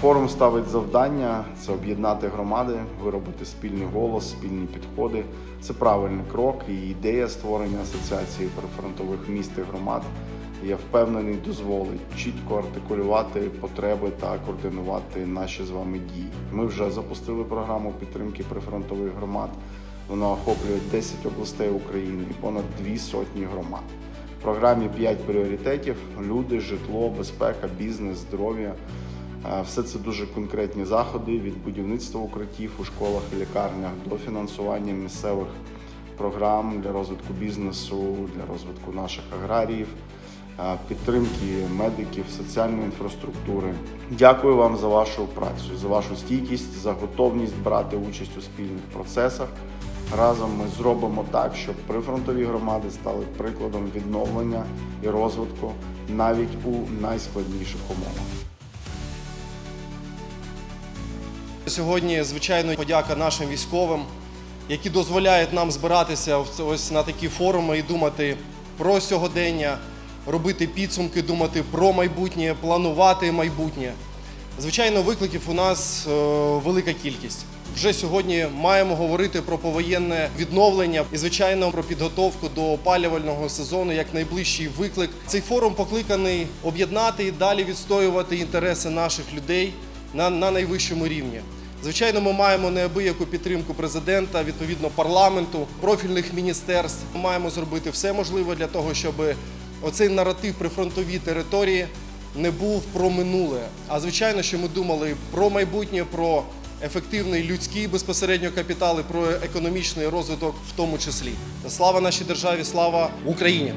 Форум ставить завдання це об'єднати громади, виробити спільний голос, спільні підходи. Це правильний крок і ідея створення асоціації прифронтових міст і громад. Я впевнений, дозволить чітко артикулювати потреби та координувати наші з вами дії. Ми вже запустили програму підтримки прифронтових громад. Вона охоплює 10 областей України і понад дві сотні громад. В програмі 5 пріоритетів: люди, житло, безпека, бізнес, здоров'я. Е, Все це дуже конкретні заходи від будівництва укриттів у школах і лікарнях до фінансування місцевих програм для розвитку бізнесу, для розвитку наших аграріїв, е, підтримки медиків, соціальної інфраструктури. Дякую вам за вашу працю, за вашу стійкість, за готовність брати участь у спільних процесах. Разом ми зробимо так, щоб прифронтові громади стали прикладом відновлення і розвитку навіть у найскладніших умовах. Сьогодні, звичайно, подяка нашим військовим, які дозволяють нам збиратися ось- на такі форуми і думати про сьогодення, робити підсумки, думати про майбутнє, планувати майбутнє. Звичайно, викликів у нас е, велика кількість. Вже сьогодні маємо говорити про повоєнне відновлення і, звичайно, про підготовку до опалювального сезону як найближчий виклик. Цей форум покликаний об'єднати і далі відстоювати інтереси наших людей на, на найвищому рівні. Звичайно, ми маємо неабияку підтримку президента, відповідно парламенту, профільних міністерств. Ми маємо зробити все можливе для того, щоб оцей наратив при фронтовій території не був про минуле. А звичайно, що ми думали про майбутнє, про ефективний людський безпосередньо капітал і про економічний розвиток в тому числі. Слава нашій державі, слава Україні!